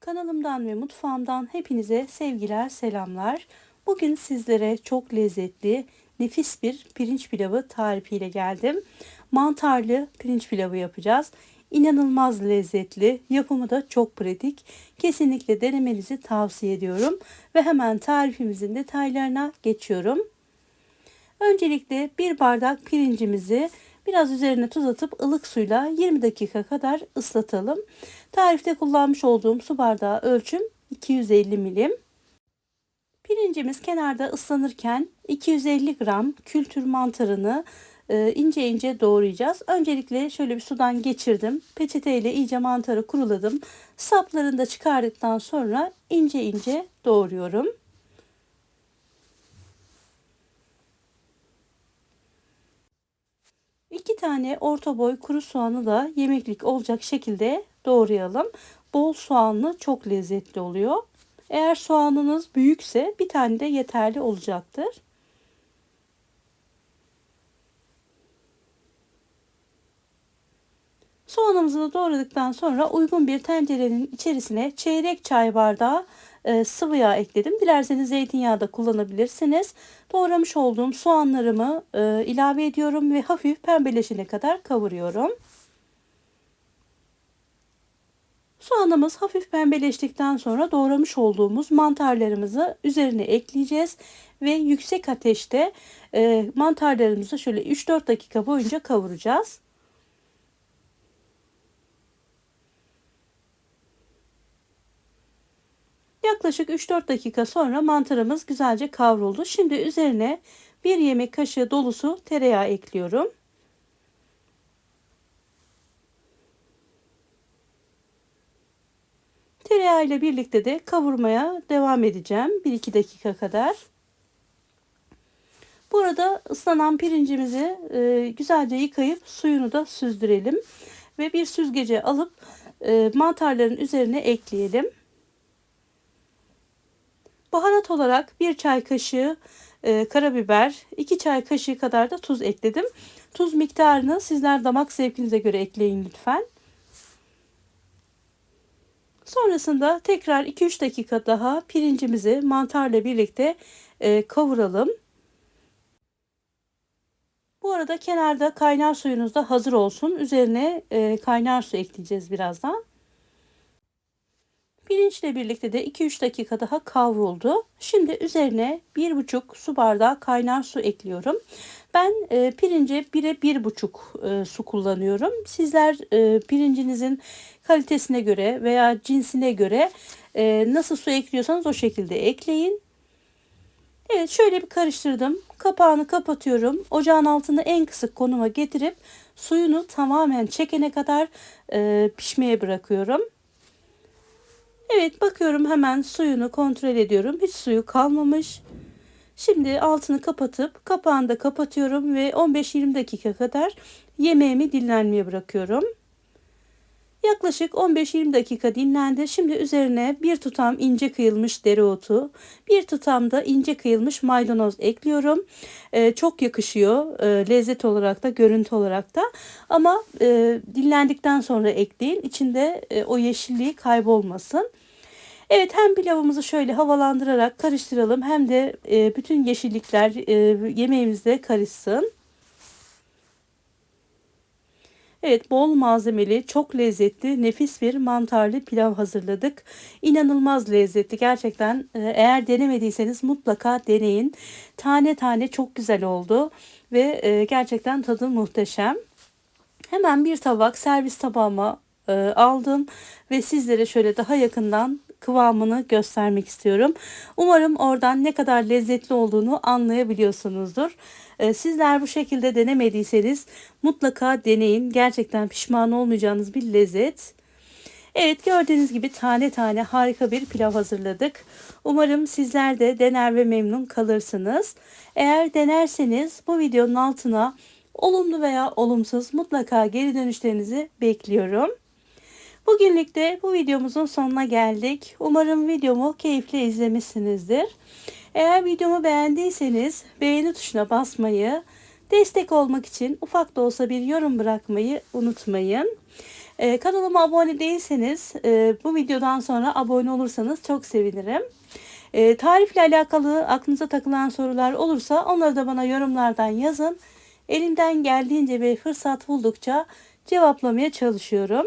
Kanalımdan ve mutfağımdan hepinize sevgiler, selamlar. Bugün sizlere çok lezzetli, nefis bir pirinç pilavı tarifiyle geldim. Mantarlı pirinç pilavı yapacağız. İnanılmaz lezzetli, yapımı da çok pratik. Kesinlikle denemenizi tavsiye ediyorum ve hemen tarifimizin detaylarına geçiyorum. Öncelikle bir bardak pirincimizi Biraz üzerine tuz atıp ılık suyla 20 dakika kadar ıslatalım. Tarifte kullanmış olduğum su bardağı ölçüm 250 milim. Pirincimiz kenarda ıslanırken 250 gram kültür mantarını e, ince ince doğrayacağız. Öncelikle şöyle bir sudan geçirdim. Peçeteyle iyice mantarı kuruladım. Saplarını da çıkardıktan sonra ince ince doğruyorum. 2 tane orta boy kuru soğanı da yemeklik olacak şekilde doğrayalım. Bol soğanlı çok lezzetli oluyor. Eğer soğanınız büyükse bir tane de yeterli olacaktır. Soğanımızı da doğradıktan sonra uygun bir tencerenin içerisine çeyrek çay bardağı e, sıvı yağ ekledim. Dilerseniz zeytinyağı da kullanabilirsiniz. Doğramış olduğum soğanlarımı e, ilave ediyorum ve hafif pembeleşene kadar kavuruyorum. Soğanımız hafif pembeleştikten sonra doğramış olduğumuz mantarlarımızı üzerine ekleyeceğiz ve yüksek ateşte e, mantarlarımızı şöyle 3-4 dakika boyunca kavuracağız. Yaklaşık 3-4 dakika sonra mantarımız güzelce kavruldu. Şimdi üzerine bir yemek kaşığı dolusu tereyağı ekliyorum. Tereyağı ile birlikte de kavurmaya devam edeceğim. 1-2 dakika kadar. Burada ıslanan pirincimizi e, güzelce yıkayıp suyunu da süzdürelim. Ve bir süzgece alıp e, mantarların üzerine ekleyelim. Baharat olarak bir çay kaşığı e, karabiber, 2 çay kaşığı kadar da tuz ekledim. Tuz miktarını sizler damak zevkinize göre ekleyin lütfen. Sonrasında tekrar 2-3 dakika daha pirincimizi mantarla birlikte e, kavuralım. Bu arada kenarda kaynar suyunuz da hazır olsun. Üzerine e, kaynar su ekleyeceğiz birazdan. Pirinçle birlikte de 2-3 dakika daha kavruldu. Şimdi üzerine 1,5 su bardağı kaynar su ekliyorum. Ben e, pirince 1'e 1,5 e, su kullanıyorum. Sizler e, pirincinizin kalitesine göre veya cinsine göre e, nasıl su ekliyorsanız o şekilde ekleyin. Evet şöyle bir karıştırdım. Kapağını kapatıyorum. Ocağın altını en kısık konuma getirip suyunu tamamen çekene kadar e, pişmeye bırakıyorum. Evet bakıyorum hemen suyunu kontrol ediyorum. Hiç suyu kalmamış. Şimdi altını kapatıp kapağını da kapatıyorum ve 15-20 dakika kadar yemeğimi dinlenmeye bırakıyorum. Yaklaşık 15-20 dakika dinlendi. Şimdi üzerine bir tutam ince kıyılmış dereotu, bir tutam da ince kıyılmış maydanoz ekliyorum. Ee, çok yakışıyor e, lezzet olarak da görüntü olarak da. Ama e, dinlendikten sonra ekleyin. İçinde e, o yeşilliği kaybolmasın. Evet hem pilavımızı şöyle havalandırarak karıştıralım hem de e, bütün yeşillikler e, yemeğimizde karışsın. Evet bol malzemeli, çok lezzetli, nefis bir mantarlı pilav hazırladık. İnanılmaz lezzetli gerçekten. E, eğer denemediyseniz mutlaka deneyin. Tane tane çok güzel oldu ve e, gerçekten tadı muhteşem. Hemen bir tabak servis tabağıma e, aldım ve sizlere şöyle daha yakından kıvamını göstermek istiyorum. Umarım oradan ne kadar lezzetli olduğunu anlayabiliyorsunuzdur. Ee, sizler bu şekilde denemediyseniz mutlaka deneyin. Gerçekten pişman olmayacağınız bir lezzet. Evet gördüğünüz gibi tane tane harika bir pilav hazırladık. Umarım sizler de dener ve memnun kalırsınız. Eğer denerseniz bu videonun altına olumlu veya olumsuz mutlaka geri dönüşlerinizi bekliyorum. Bugünlük de bu videomuzun sonuna geldik. Umarım videomu keyifle izlemişsinizdir. Eğer videomu beğendiyseniz beğeni tuşuna basmayı, destek olmak için ufak da olsa bir yorum bırakmayı unutmayın. E, kanalıma abone değilseniz e, bu videodan sonra abone olursanız çok sevinirim. E, tarifle alakalı aklınıza takılan sorular olursa onları da bana yorumlardan yazın. Elimden geldiğince ve fırsat buldukça cevaplamaya çalışıyorum.